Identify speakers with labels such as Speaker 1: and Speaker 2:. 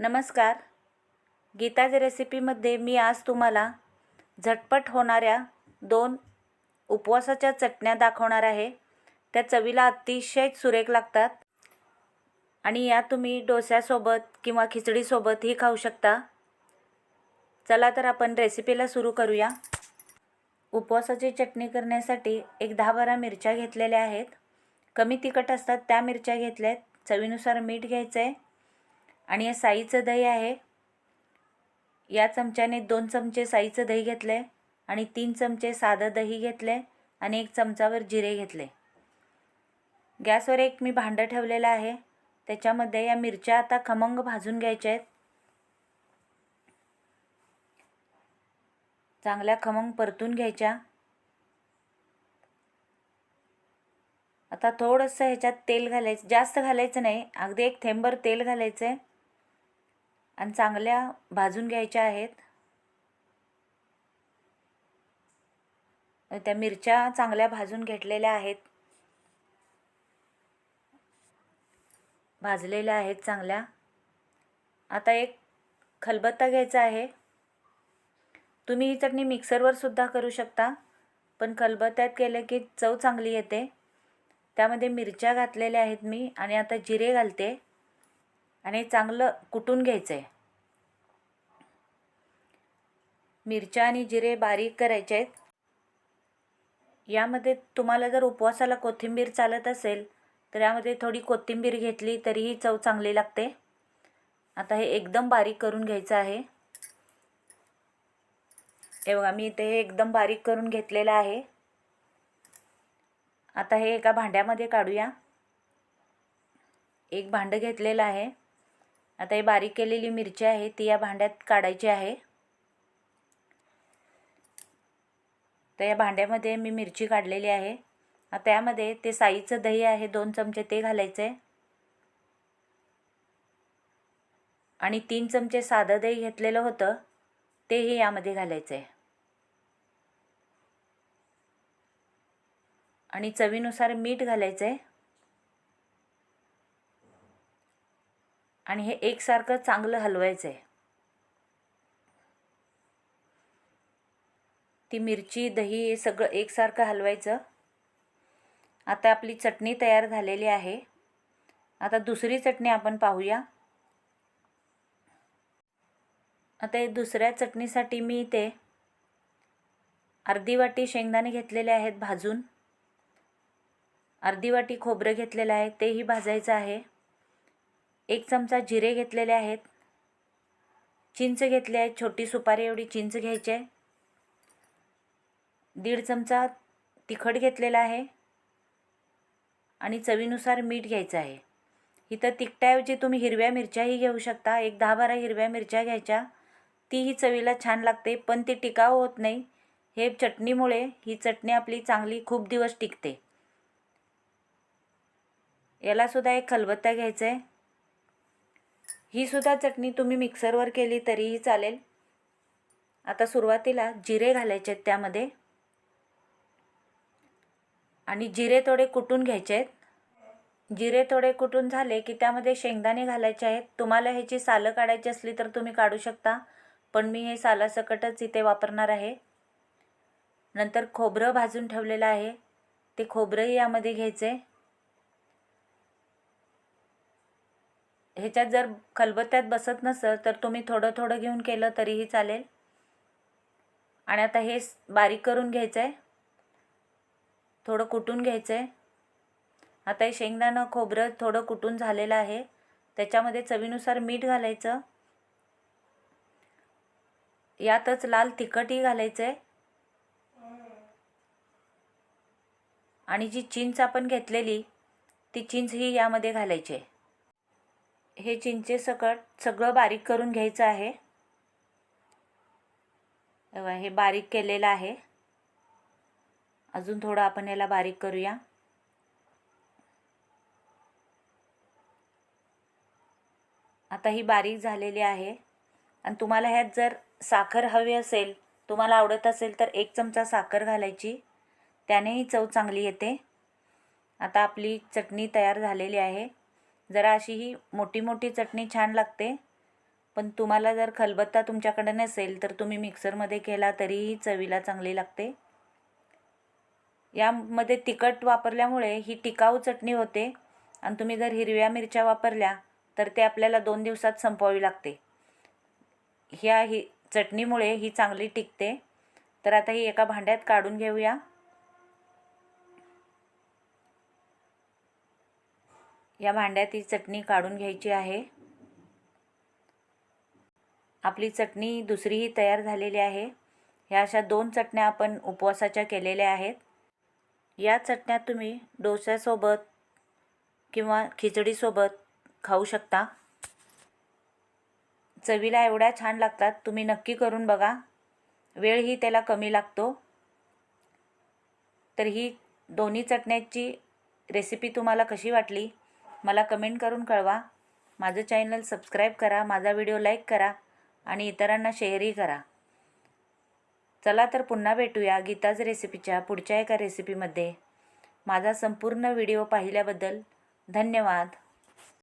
Speaker 1: नमस्कार. गीताज रेसिपीमध्ये मी आज तुम्हाला झटपट होणाऱ्या दोन उपवासाच्या चटण्या दाखवणार आहे. त्या चवीला अतिशय सुरेख लागतात. आणि या तुम्ही डोस्यासोबत किंवा खिचडीसोबतही खाऊ शकता. चला तर आपण रेसिपीला सुरू करूया. उपवासाची चटणी करण्यासाठी एक दहा बारा मिरच्या घेतलेल्या आहेत. कमी तिखट असतात त्या मिरच्या घेतल्या आहेत चवीनुसार मीठ घ्यायचं आहे आणि हे साईचं दही आहे. या चमच्याने दोन चमचे साईचं दही घेतलं आहे आणि तीन चमचे साधं दही घेतलं आहे आणि एक चमचावर जिरे घेतले. गॅसवर एक मी भांडं ठेवलेलं आहे. त्याच्यामध्ये या मिरच्या आता खमंग भाजून घ्यायच्या आहेत. चांगल्या खमंग परतून घ्यायच्या. आता थोडंसं ह्याच्यात तेल घालायचं जास्त घालायचं नाही. अगदी एक थेंबर तेल घालायचं आहे आणि चांगल्या भाजून घ्यायच्या आहेत. त्या मिरच्या चांगल्या भाजून घेतलेल्या आहेत. भाजलेल्या आहेत चांगल्या. आता एक खलबत्ता घ्यायचा आहे. तुम्ही ही चटणी मिक्सरवर सुद्धा करू शकता पण खलबत्त्यात केलं की चव चांगली येते. त्यामध्ये मिरच्या घातलेल्या आहेत मी आणि आता जिरे घालते आणि चांगलं कुटून घ्यायचं आहे मिरच्या आणि जिरे बारीक करायचे आहेत. यामध्ये तुम्हाला जर उपवासाला कोथिंबीर चालत असेल तर यामध्ये थोडी कोथिंबीर घेतली तरीही चव चांगली लागते. आता हे एकदम बारीक करून घ्यायचं आहे. हे बघा मी इथे हे एकदम बारीक करून घेतलेलं आहे. आता हे एका भांड्यामध्ये काढूया. एक भांडं घेतलेलं आहे. आता हे बारीक केलेली मिरची आहे ती या भांड्यात काढायची आहे. तर या भांड्यामध्ये मी मिरची काढलेली आहे. त्यामध्ये ते साईचं दही आहे दोन चमचे ते घालायचं. आहे आणि तीन चमचे साधं दही घेतलेलं होतं तेही यामध्ये घालायचं. आहे आणि चवीनुसार मीठ घालायचं. आहे आणि हे एकसारखं चांगलं हलवायचं. आहे ती मिरची दही हे सगळं एकसारखं हलवायचं. आता आपली चटणी तयार झालेली आहे. आता दुसरी चटणी आपण पाहूया. आता हे दुसऱ्या चटणीसाठी मी इथे अर्धी वाटी शेंगदाणे घेतलेले आहेत भाजून. अर्धी वाटी खोबरं घेतलेलं आहे तेही भाजायचं आहे. एक चमचा जिरे घेतलेले आहेत. चिंच घेतले आहे छोटी सुपारी एवढी चिंच घ्यायची आहे. दीड चमचा तिखट घेतलेला आहे आणि चवीनुसार मीठ घ्यायचं आहे. इथं तिखटाऐवजी तुम्ही हिरव्या मिरच्याही घेऊ शकता. एक दहा बारा हिरव्या मिरच्या घ्यायच्या. तीही चवीला छान लागते पण ती टिकाऊ होत नाही. हे चटणीमुळे ही चटणी आपली चांगली खूप दिवस टिकते. यालासुद्धा एक खलबत्ता घ्यायचं आहे ही सुद्धा चटणी तुम्ही मिक्सरवर केली तरीही चालेल. आता सुरुवातीला जिरे घालायचे आहेत त्यामध्ये. आणि जिरे थोडे कुटून घ्यायचे आहेत. जिरे थोडे कुटून झाले की त्यामध्ये शेंगदाणे घालायचे आहेत. तुम्हाला ह्याची सालं काढायची असली तर तुम्ही काढू शकता. पण मी हे सालासकटच इथे वापरणार आहे. नंतर खोबरं भाजून ठेवलेलं आहे. ते खोबरंही यामध्ये घ्यायचं. आहे ह्याच्यात जर खलबत्त्यात बसत नसेल तर तुम्ही थोडं थोडं घेऊन केलं तरीही चालेल. आणि आता हे बारीक करून घ्यायचं आहे थोडं कुटून घ्यायचं आहे आता हे शेंगदाणं खोबरं थोडं कुटून झालेलं आहे. त्याच्यामध्ये चवीनुसार मीठ घालायचं. यातच लाल तिखटही घालायचं आहे आणि जी चिंच आपण घेतलेली ती चिंच ही यामध्ये घालायची आहे. हे चिंचे सकट सगळं बारीक करून घ्यायचं आहे. हे बारीक केलेलं आहे. अजून थोडं आपण याला बारीक करूया. आता ही बारीक झालेली आहे. आणि तुम्हाला ह्यात जर साखर हवी असेल तुम्हाला आवडत असेल तर एक चमचा साखर घालायची. त्यानेही चव चांगली येते. आता आपली चटणी तयार झालेली आहे. जरा अशी ही मोठी मोठी चटणी छान लागते. पण तुम्हाला जर खलबत्ता तुमच्याकडे नसेल तर तुम्ही मिक्सरमध्ये केला तरीही चवीला चांगली लागते. यामध्ये तिखट वापरल्यामुळे ही टिकाऊ चटणी होते. आणि तुम्ही जर हिरव्या मिरच्या वापरल्या तर ते आपल्याला दोन दिवसात संपवावी लागते. ह्या ही चटणीमुळे ही चांगली टिकते. तर आता ही एका भांड्यात काढून घेऊया. या भांड्यात ही चटणी काढून घ्यायची आहे. आपली चटणी दुसरीही तयार झालेली आहे. ह्या अशा दोन चटण्या आपण उपवासाच्या केलेल्या आहेत. या चटण्या तुम्ही डोस्यासोबत किंवा खिचडीसोबत खाऊ शकता. चवीला एवढ्या छान लागतात तुम्ही नक्की करून बघा. वेळही त्याला कमी लागतो. तर ही दोन्ही चटण्याची रेसिपी तुम्हाला कशी वाटली मला कमेंट करून कळवा. माझं चॅनल सबस्क्राईब करा माझा व्हिडिओ लाईक करा आणि इतरांना शेअरही करा. चला तर पुन्हा भेटूया गीताज रेसिपीच्या पुढच्या एका रेसिपीमध्ये. माझा संपूर्ण व्हिडिओ पाहिल्याबद्दल धन्यवाद.